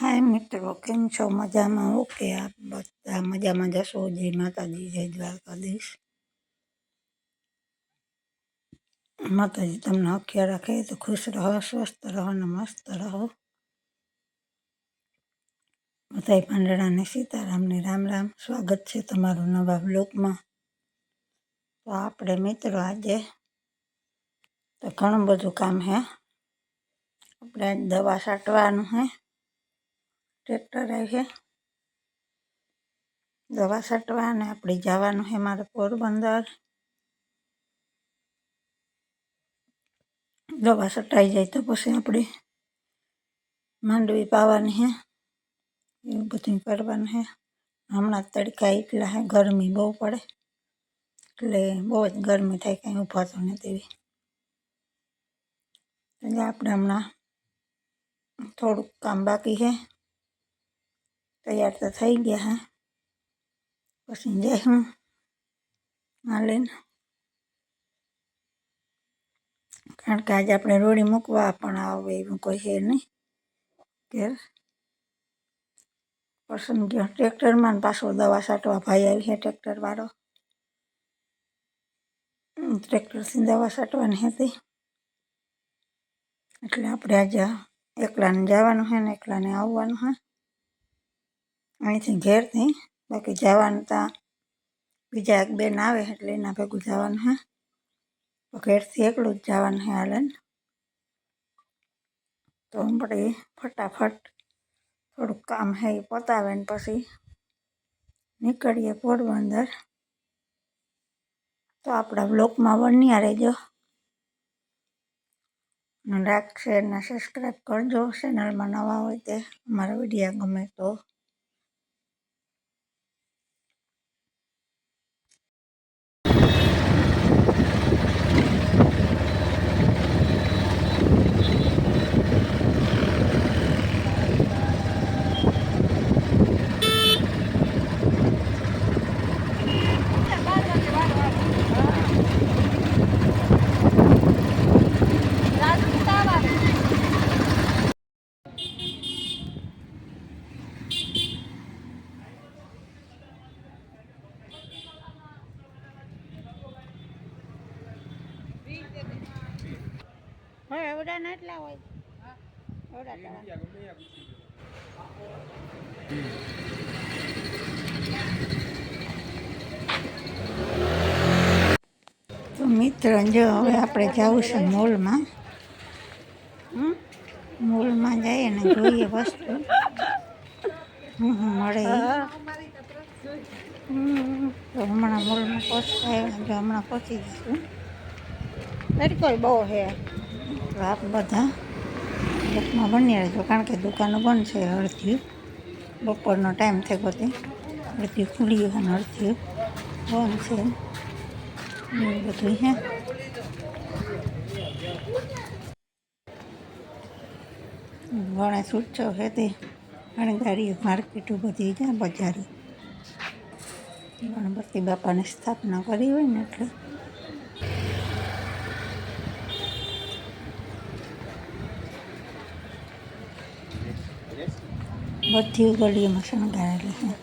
हाय मित्रों के छो मजामा ओके आप बता मजा में सो जय माताजी जय द्वारकाधीश माताजी तुम अखिया रखे तो खुश रहो स्वस्थ रहो मस्त रहो बताई पांडरा ने सीताराम ने राम राम स्वागत है तमरु नवा ब्लॉक में तो आप मित्रों आज तो घणु बधु काम है अपने दवा साटवा है ट्रेक्टर है दवा सटवा ने जावा है मार पोरबंदर दवा सटाई जाए तो पे अपने मांडवी पावन है ये बधु है हम तड़का एक है गर्मी बहु पड़े એટલે બહુ જ ગરમી થાય કાંઈ ઊભા તો आप हम थोड़क काम बाकी है तैयार तो થઈ ગયા હં પસન દેખું ના લેને કારણ કે આજે આપણે રોડી મુકવા પણ હવે મુકઈ હે ને કે પસન કે ટ્રેક્ટર માં પાછો દવા છાટવા ભાઈ આવી હે ટ્રેક્ટર વાળો ટ્રેક્ટર સિંહ દવા છાટવા ને છે એટલે આપણે આજે એકલા ને જવાનું હે ને એકલા ને આવવાનું હે અહીંથી ઘેરથી બાકી જવાનું ત્યાં બીજા એક બેન આવે એટલે એના ભેગું જવાનું હે તો ઘેરથી એકલું જ જવાનું હે હાલે તો આપણે ફટાફટ થોડુંક કામ હે એ પતાવે ને પછી નીકળીએ પોરબંદર તો આપણા બ્લોકમાં બન્યા રહેજો રાખશે અને સબસ્ક્રાઈબ કરજો ચેનલમાં નવા હોય તે અમારા વિડીયા ગમે તો હવે ઓડા ના એટલા હોય તો મિત્ર જો હવે આપણે જવું છે મોલમાં મોલમાં જઈએ ને જોઈએ વસ્તુ હું મળે તો હમણાં મોલમાં પહોંચતા હમણાં પહોંચી જશું મેડિકલ બહુ છે આપ બધા બુકમાં બની છો કારણ કે દુકાનો બંધ છે અડધી બપોરનો ટાઈમ થઈ ગયો અડધી ખુલી અને અડધી બંધ છે એવું બધું હે ગણેશ ઉત્સવ છે તે અણગારી માર્કેટો બધી જ્યાં બજારી ગણપતિ બાપાની સ્થાપના કરી હોય ને એટલે બધી ગલીએ શણગારેલી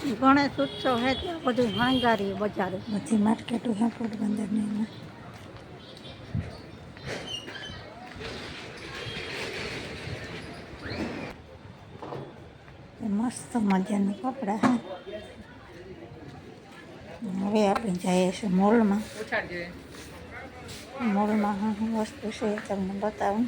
છે ગણેશ ઉત્સવ હે ત્યાં બધું શણગારીએ બજારે બધી માર્કેટો હે પોરબંદરની એમાં મસ્ત મજાના કપડાં હવે આપણે જઈએ છીએ મોલમાં મોલમાં હું વસ્તુ છે તમને બતાવું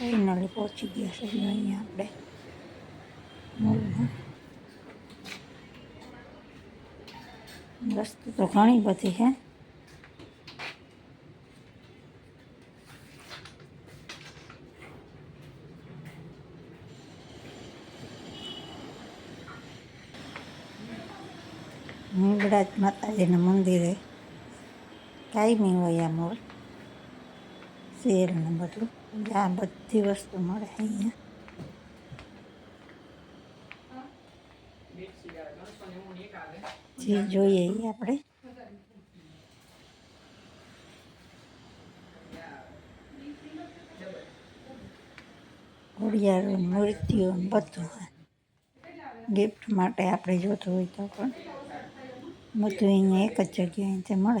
रस्त तो घनी बची है मुंगड़ा माता जी ने मंदिर है कई नहीं हुआ मोर शेर न बदलू આ બધી વસ્તુ મળી ગયા હા બે સિગારેટ નું પાણી હું નીચે કાઢું જી જોઈએ આપણે હા બે સિગારેટ જબર ઓર યાર મૂર્તિ બધું ગિફ્ટ માટે આપણે જોતો હતો પણ મૂર્તિ એ કચ્ચગીં છે મળ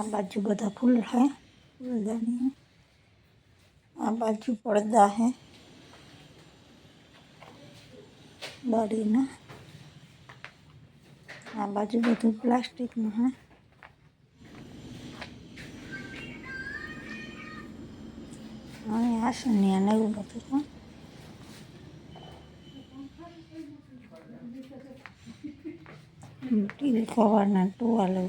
आबाजुगदा फूल है फूलदानी है आबाजू है बड़ी ना आबाजू बध प्लास्टिक में है हाँ, तो। कवर ना टू वाले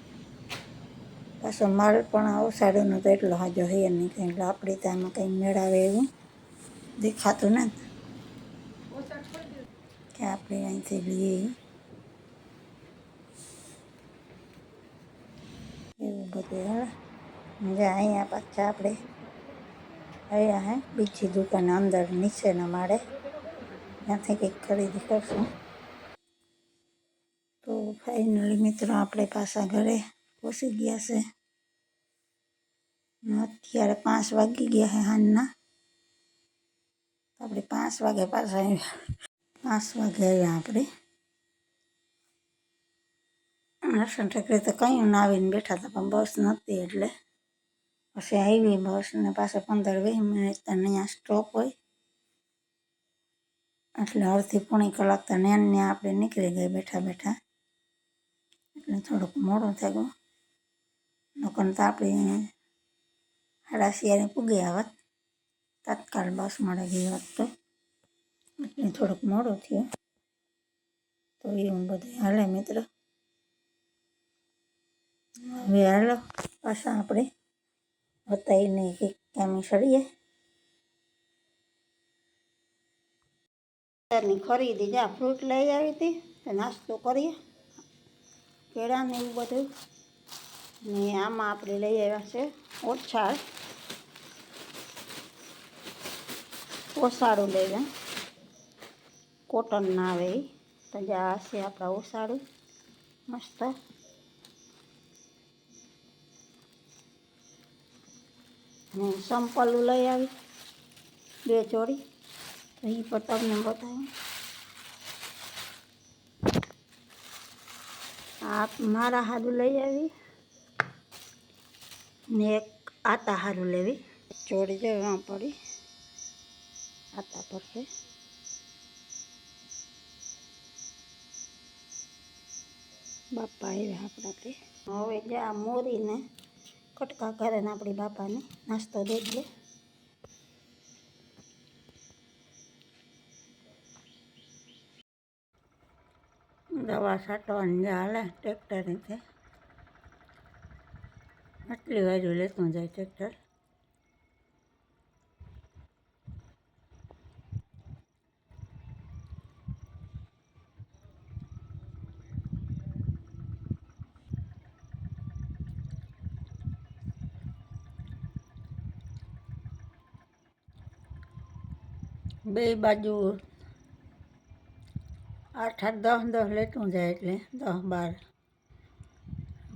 પાછો માલ પણ અવસાડોનો તો એટલો હાજો હૈ નહીં કંઈ એટલે આપણે ત્યાંમાં કંઈ મેળાવે એવું દેખાતું નથી કે આપણે અહીંથી લઈએ એવું બધું હવે મજા અહીંયા પાછા આપણે આવ્યા હે બીજી દુકાન અંદર નીચેના માળે ત્યાંથી કંઈક ખરીદી કરશું તો ફાઇનલી મિત્રો આપણે પાછા ઘરે પહોંચી ગયા છે અત્યારે પાંચ વાગી ગયા છે હાનના આપણે પાંચ વાગે પાછા પાંચ વાગે આવ્યા આપણે નરસન ઠાકરે તો કયું આવીને બેઠા હતા પણ બસ નહોતી એટલે પછી આવી બસ ને પાછા પંદર વીસ મિનિટ તો અહીંયા સ્ટોપ હોય એટલે અડધી પોણી કલાક તો નેન ને આપણે નીકળી ગઈ બેઠા બેઠા એટલે થોડુંક મોડું થઈ ગયું નકર તો આપણે સાડા પૂગ્યા હોત તત્કાલ બસ મળી ગઈ હોત તો એટલે થોડુંક મોડું થયું તો એવું બધું હાલે મિત્ર હવે હાલો પાછા આપણે બતાવીને કે કામે સડીએ ખરીદી જ્યાં ફ્રૂટ લઈ આવી હતી નાસ્તો કરીએ કેળા ને એવું બધું नहीं माप ले ले ये वैसे और चार वो सारू ले जाए कॉटन ना वे तो जा आप सारू मस्त संपल लै आई चोरी तो यही पर तब ने बताए आप मारा हाथ लै आई ને એક આતા સારું લેવી ચોડી જાય વાં પડી આતા પડશે બાપા આવ્યા આપણાથી હવે જે મોરીને કટકા કરે ને આપણી બાપાને નાસ્તો દે દે દવા છાંટવાની હાલે ટ્રેક્ટરની છે આટલી બાજુ લેતું જાય ટ્રેક્ટર બે બાજુ આઠ આઠ દસ દસ લેતું જાય એટલે દસ બાર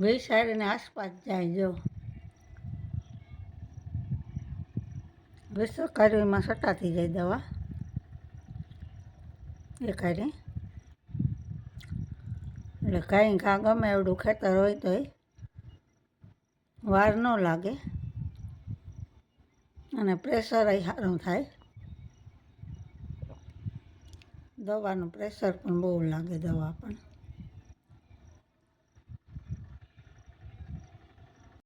વૈશાળીની આસપાસ જાય જો વિશ્વ કાર્યમાં સટાતી જાય દવા એ કરી એટલે કાંઈ કાં ગમે એવડું ખેતર હોય તો વાર ન લાગે અને પ્રેશર સારું થાય દવાનું પ્રેશર પણ બહુ લાગે દવા પણ